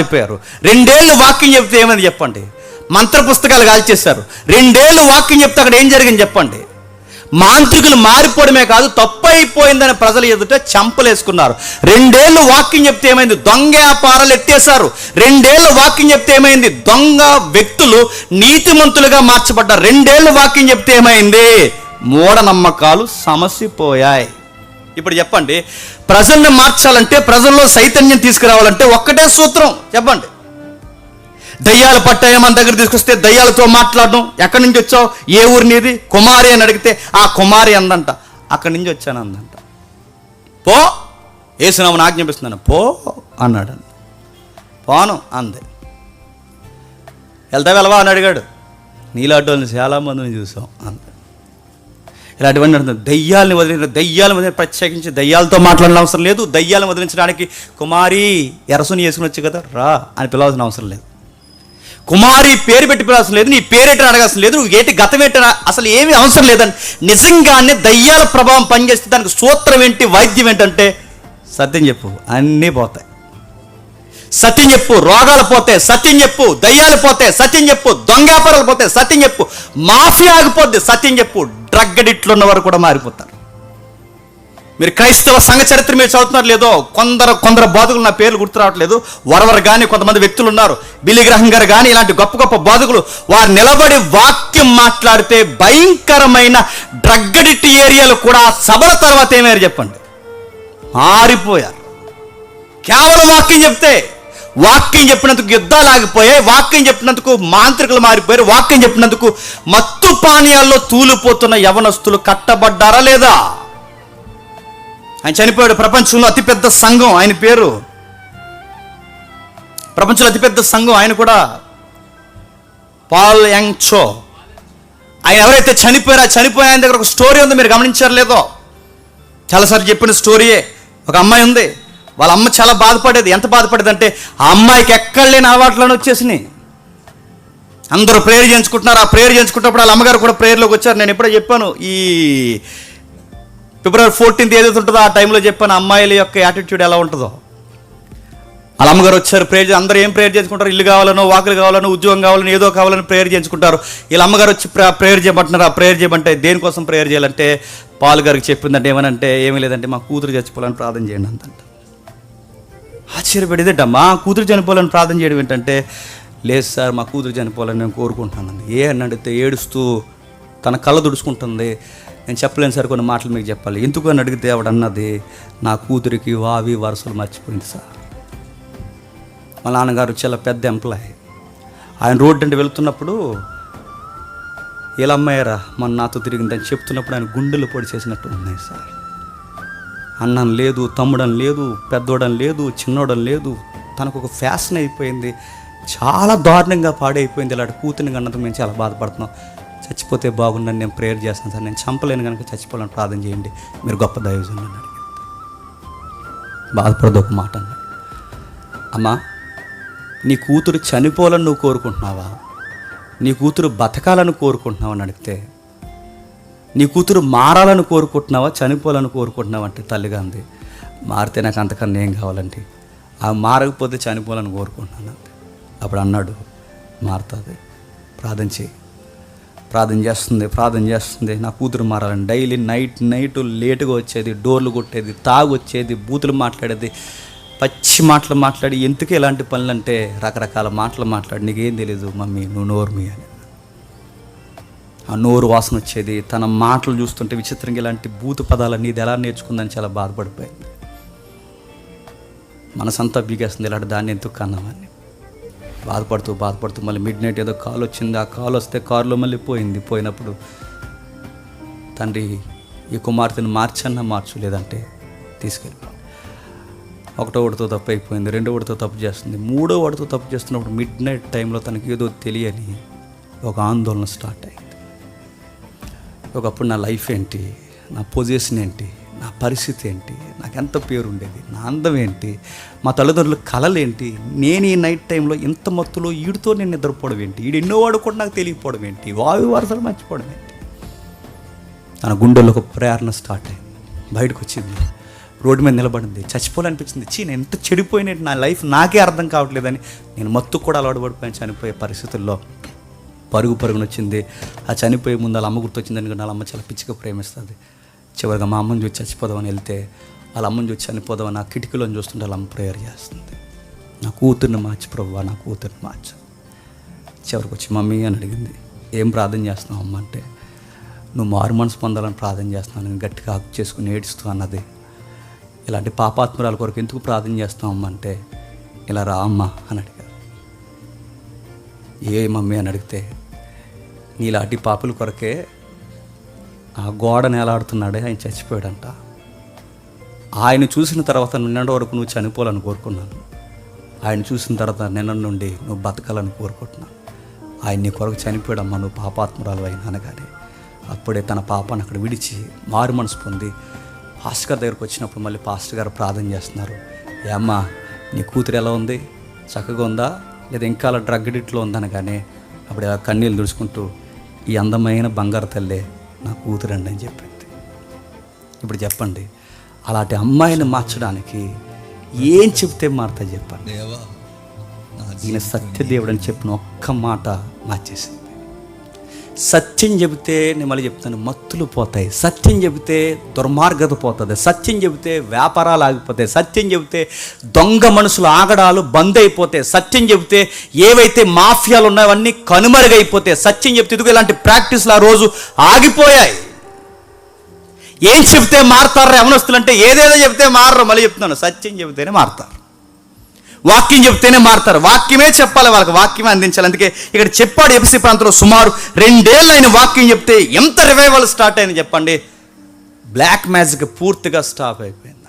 మారిపోయారు రెండేళ్ళు వాక్యం చెప్తే ఏమని చెప్పండి? మంత్ర పుస్తకాలు కాల్చేశారు. రెండేళ్ళు వాక్యం చెప్తే అక్కడ ఏం జరిగింది చెప్పండి? మాంత్రికులు మారిపోవడమే కాదు తప్పు అయిపోయిందని ప్రజలు ఎదుట చంపలేసుకున్నారు. రెండేళ్ళు వాక్యం చెప్తే ఏమైంది? దొంగ వ్యాపారాలు ఎత్తేశారు. రెండేళ్ళు వాక్యం చెప్తే ఏమైంది? దొంగ వ్యక్తులు నీతిమంతులుగా మార్చబడ్డారు. రెండేళ్ళు వాక్యం చెప్తే ఏమైంది? మూఢనమ్మకాలు సమసిపోయాయి. ఇప్పుడు చెప్పండి ప్రజల్ని మార్చాలంటే ప్రజల్లో చైతన్యం తీసుకురావాలంటే ఒక్కటే సూత్రం చెప్పండి. దయ్యాలు పట్టాయి మన దగ్గర తీసుకొస్తే దయ్యాలతో మాట్లాడడం ఎక్కడి నుంచి వచ్చావు ఏ ఊరి నీది కుమారి అని అడిగితే ఆ కుమారి అందంట అక్కడి నుంచి వచ్చాను అందంట. పో ఏసునామని ఆజ్ఞాపిస్తున్నాను పో అన్నాడు. పోను అంది. వెళ్తా వెళ్ళవా అని అడిగాడు. నీలాంటి చాలా చాలామందిని చూసాం అంది. ఇలాంటివన్నీ అంటుంది దయ్యాలని వదిలిన దయ్యాలను వదిలిన ప్రత్యేకించి దయ్యాలతో మాట్లాడిన అవసరం లేదు. దయ్యాలను వదిలించడానికి కుమారి ఎరసుని వేసుకుని వచ్చి కదా రా అని పిలవాల్సిన అవసరం లేదు. కుమారి పేరు పెట్టి పిలవాల్సిన లేదు నీ పేరేటని అడగాల్సిన లేదు నువ్వు గతం ఏంటి అసలు ఏమీ అవసరం లేదని. నిజంగానే దయ్యాల ప్రభావం పనిచేస్తే దానికి సూత్రం ఏంటి వైద్యం ఏంటంటే సత్యం చెప్పు అన్నీ పోతాయి. సత్యం చెప్పు రోగాలు పోతే సత్యం చెప్పు దయ్యాలు పోతే సత్యం చెప్పు దొంగాపరాలు పోతే సత్యం చెప్పు మాఫియా ఆగిపోద్ది సత్యం చెప్పు. డ్రగ్ అడిక్ట్లు ఉన్నవారు కూడా మారిపోతారు. మీరు క్రైస్తవ సంఘ చరిత్ర మీరు చదువుతున్నారు లేదో కొందరు కొందరు బాధకులు నా పేర్లు గుర్తు రావట్లేదు. వరవరు కానీ కొంతమంది వ్యక్తులు ఉన్నారు. బిలిగ్రహం గారు కానీ ఇలాంటి గొప్ప గొప్ప బాధకులు వారు నిలబడి వాక్యం మాట్లాడితే భయంకరమైన డ్రగ్ అడిక్ట్ ఏరియాలు కూడా సభల తర్వాత ఏమయ్యారు చెప్పండి? మారిపోయారు. కేవలం వాక్యం చెప్తే వాక్యం చెప్పినందుకు యుద్ధాలు ఆగిపోయాయి వాక్యం చెప్పినందుకు మాంత్రికులు మారిపోయారు వాక్యం చెప్పినందుకు మత్తు పానీయాల్లో తూలిపోతున్న యవనస్తులు కట్టబడ్డారా లేదా? ఆయన చనిపోయాడు. ప్రపంచంలో అతిపెద్ద సంఘం ఆయన పేరు ప్రపంచంలో అతిపెద్ద సంఘం ఆయన కూడా పాల్ యంగ్ చో. ఆయన ఎవరైతే చనిపోయారో చనిపోయిన ఆయన దగ్గర ఒక స్టోరీ ఉంది మీరు గమనించారు లేదో? చాలాసార్లు చెప్పిన స్టోరీయే. ఒక అమ్మాయి ఉంది వాళ్ళ అమ్మ చాలా బాధపడేది. ఎంత బాధపడేది అంటే ఆ అమ్మాయికి ఎక్కడ లేని అలవాట్లను వచ్చేసినాయి. అందరూ ప్రేయర్ చేయించుకుంటున్నారు. ఆ ప్రేయర్ చేయించుకున్నప్పుడు వాళ్ళ అమ్మగారు కూడా ప్రేయర్లోకి వచ్చారు. నేను ఎప్పుడో చెప్పాను ఈ ఫిబ్రవరి ఫోర్టీన్త్ ఏదైతే ఉంటుందో ఆ టైంలో చెప్పాను అమ్మాయిల యొక్క యాటిట్యూడ్ ఎలా ఉంటుందో. వాళ్ళ అమ్మగారు వచ్చారు ప్రేయర్ అందరూ ఏం ప్రేయర్ చేసుకుంటారు ఇల్లు కావాలనో వాకులు కావాలనో ఉద్యోగం కావాలని ఏదో కావాలని ప్రేయర్ చేసుకుంటారు వీళ్ళ అమ్మగారు వచ్చి ప్ర- ప్రేయర్ చేయమంటున్నారు. ఆ ప్రేయర్ చేయమంటే దేనికోసం ప్రేయర్ చేయాలంటే పాలు గారికి చెప్పిందంటే ఏమనంటే ఏమీ లేదంటే మా కూతురు చచ్చిపోవాలని ప్రార్థన చేయండి అంతంట ఆశ్చర్యపడేదంట మా కూతురు చనిపోవాలని ప్రార్థన చేయడం ఏంటంటే లేదు సార్ మా కూతురు చనిపోవాలని నేను కోరుకుంటున్నాను ఏ అని అడిగితే ఏడుస్తూ తన కళ్ళ దుడుచుకుంటుంది నేను చెప్పలేను సార్ కొన్ని మాటలు మీకు చెప్పాలి. ఎందుకు అని అడిగితే ఆవిడ అన్నది నా కూతురికి వావి వరుసలు మర్చిపోయింది సార్. మా నాన్నగారు చాలా పెద్ద ఎంప్లాయ్. ఆయన రోడ్డు అంటే వెళ్తున్నప్పుడు ఇలా అమ్మాయారా మన నాతో తిరిగిందని చెప్తున్నప్పుడు ఆయన గుండెలు పొడి చేసినట్టు ఉన్నాయి సార్. అన్నం లేదు తమ్ముడం లేదు పెద్దోడం లేదు చిన్నోడం లేదు. తనకు ఒక ఫ్యాషన్ అయిపోయింది. చాలా దారుణంగా పాడైపోయింది ఇలాంటి కూతురిని కన్నందుకు మేము చాలా బాధపడుతున్నాం. చచ్చిపోతే బాగుండని నేను ప్రేయర్ చేస్తాను సార్. నేను చంపలేను కనుక చచ్చిపోవాలని ప్రార్థన చేయండి. మీరు గొప్ప దైవజనులు అని బాధపడదు ఒక మాట అన్నాడు అమ్మా నీ కూతురు చనిపోవాలని నువ్వు కోరుకుంటున్నావా? నీ కూతురు బతకాలని కోరుకుంటున్నావా అని అడిగితే నీ కూతురు మారాలని కోరుకుంటున్నావా చనిపోవాలని కోరుకుంటున్నావా అంటే తల్లిగా అంది. మారితే నాకు అంతకన్నా ఏం కావాలంటే ఆ మారకపోతే చనిపోవాలని కోరుకుంటున్నాను అప్పుడు అన్నాడు మారుతుంది ప్రార్థన చేయి. ప్రార్థన చేస్తుంది ప్రార్థన చేస్తుంది. నా కూతురు మారాలని. డైలీ నైట్ నైట్ లేటుగా వచ్చేది డోర్లు కొట్టేది తాగొచ్చేది బూతులు మాట్లాడేది పచ్చి మాటలు మాట్లాడి ఎందుకు ఇలాంటి పనులు అంటే రకరకాల మాటలు మాట్లాడి నీకేం తెలియదు మమ్మీ నువ్వు నోర్మి అని. నోరు వాసన వచ్చేది తన మాటలు చూస్తుంటే విచిత్రంగా ఇలాంటి భూత పదాలన్నీ ఇది ఎలా నేర్చుకుందని చాలా బాధపడిపోయింది. మనసంతా బీగేస్తుంది ఇలాంటి దాన్ని ఎందుకు కన్నామని బాధపడుతూ బాధపడుతూ మళ్ళీ మిడ్ నైట్ ఏదో కాల్ వచ్చింది ఆ కాల్ వస్తే కారులో మళ్ళీ పోయింది. పోయినప్పుడు తండ్రి ఈ కుమార్తెను మార్చన్నా మార్చు లేదంటే తీసుకెళ్ళిపో. ఒకటో వాడితో తప్పు అయిపోయింది రెండో వాడితో తప్పు చేస్తుంది మూడో వాడితో తప్పు చేస్తున్నప్పుడు మిడ్ నైట్ టైంలో తనకి ఏదో తెలియని ఒక ఆందోళన స్టార్ట్ అయ్యి ఒకప్పుడు నా లైఫ్ ఏంటి? నా పొజిషన్ ఏంటి? నా పరిస్థితి ఏంటి? నాకు ఎంత పేరు ఉండేది? నా అందం ఏంటి? మా తల్లిదండ్రుల కళలు ఏంటి? నేను ఈ నైట్ టైంలో ఇంత మత్తులో ఈడితో నేను నిద్రపోవడం ఏంటి? ఈడు ఎన్నో వాడు కూడా నాకు తెలియకపోవడం ఏంటి? వాయు వరసలు మర్చిపోవడం ఏంటి? తన గుండెలో ఒక ప్రేరణ స్టార్ట్ అయింది. బయటకు వచ్చింది. రోడ్డు మీద నిలబడింది. చచ్చిపోవాలనిపించింది. చీ నేను ఎంత చెడిపోయినట్టు నా లైఫ్ నాకే అర్థం కావట్లేదని నేను మత్తు కూడా అలవాటు పడిపోయాను చనిపోయే పరిస్థితుల్లో. పరుగు పరుగున వచ్చింది. ఆ చనిపోయే ముందు వాళ్ళ అమ్మ గుర్తొచ్చింది ఎందుకంటే వాళ్ళ అమ్మ చాలా పిచ్చిగా ప్రేమిస్తుంది. చివరిగా మా అమ్మని చూసి చచ్చిపోదామని వెళ్తే వాళ్ళ అమ్మని చూసి చనిపోదామని ఆ కిటికీలోని చూస్తుంటే వాళ్ళ అమ్మ ప్రేయర్ చేస్తుంది. నా కూతుర్ని మార్చి ప్రభు నా కూతుర్ని మార్చు. చివరికి వచ్చి మమ్మీ అని అడిగింది. ఏం ప్రార్థన చేస్తున్నావు అమ్మ? అంటే నువ్వు మారు మనసు పొందాలని ప్రార్థన చేస్తున్నాను. నేను గట్టిగా హక్ చేసుకుని ఏడుస్తూ అన్నది. ఇలాంటి పాపాత్మరాల కొరకు ఎందుకు ప్రార్థన చేస్తున్నావు అమ్మ? అంటే ఇలా రా అమ్మ అని అడిగారు. ఏ మమ్మీ అని అడిగితే నీలాంటి పాపుల కొరకే ఆ గోడ నేలాడుతున్నాడే ఆయన చచ్చిపోయాడంట. ఆయన చూసిన తర్వాత నిన్నటి వరకు నువ్వు చనిపోవాలని కోరుకున్నాను. ఆయన చూసిన తర్వాత నిన్న నుండి నువ్వు బతకాలని కోరుకుంటున్నాను. ఆయన నీ కొరకు చనిపోయాడమ్మా నువ్వు పాపాత్మురాలు అయినా అనగానే అప్పుడే తన పాపాన్ని అక్కడ విడిచి మారు మనసు పొంది పాస్టర్ గారి దగ్గరకు వచ్చినప్పుడు మళ్ళీ పాస్టర్ గారు ప్రార్థన చేస్తున్నారు. ఏమ్మా నీ కూతురు ఎలా ఉంది? చక్కగా ఉందా? లేదా ఇంకా అలా డ్రగ్ డిట్లో ఉందనగానే అప్పుడు కన్నీళ్ళు దుడుచుకుంటూ ఈ అందమైన బంగారు తల్లే నా కూతురండి అని చెప్పింది. ఇప్పుడు చెప్పండి అలాంటి అమ్మాయిని మార్చడానికి ఏం చెప్తే మారుతా చెప్పండి? ఈయన సత్యదేవుడు అని చెప్పిన ఒక్క మాట మార్చేసింది. సత్యం చెబితే నేను మళ్ళీ చెప్తాను మత్తులు పోతాయి. సత్యం చెబితే దుర్మార్గత పోతుంది. సత్యం చెబితే వ్యాపారాలు ఆగిపోతాయి. సత్యం చెబితే దొంగ మనుషులు ఆగడాలు బంద్ అయిపోతాయి. సత్యం చెబితే ఏవైతే మాఫియాలు ఉన్నాయో అవన్నీ కనుమరుగైపోతాయి. సత్యం చెబితే ఇదిగో ఇలాంటి ప్రాక్టీస్లు ఆ రోజు ఆగిపోయాయి. ఏం చెప్తే మారుతారు యవనస్తులు అంటే ఏదేదో చెప్తే మారరు. మళ్ళీ చెప్తున్నాను సత్యం చెబితేనే మారుతారు. వాక్యం చెప్తేనే మారుతారు. వాక్యమే చెప్పాలి వాళ్ళకి వాక్యమే అందించాలి. అందుకే ఇక్కడ చెప్పాడు ఎపిసి ప్రాంతంలో సుమారు రెండేళ్ళు ఆయన వాక్యం చెప్తే ఎంత రివైవల్ స్టార్ట్ అయింది చెప్పండి? బ్లాక్ మ్యాజిక్ పూర్తిగా స్టాప్ అయిపోయింది.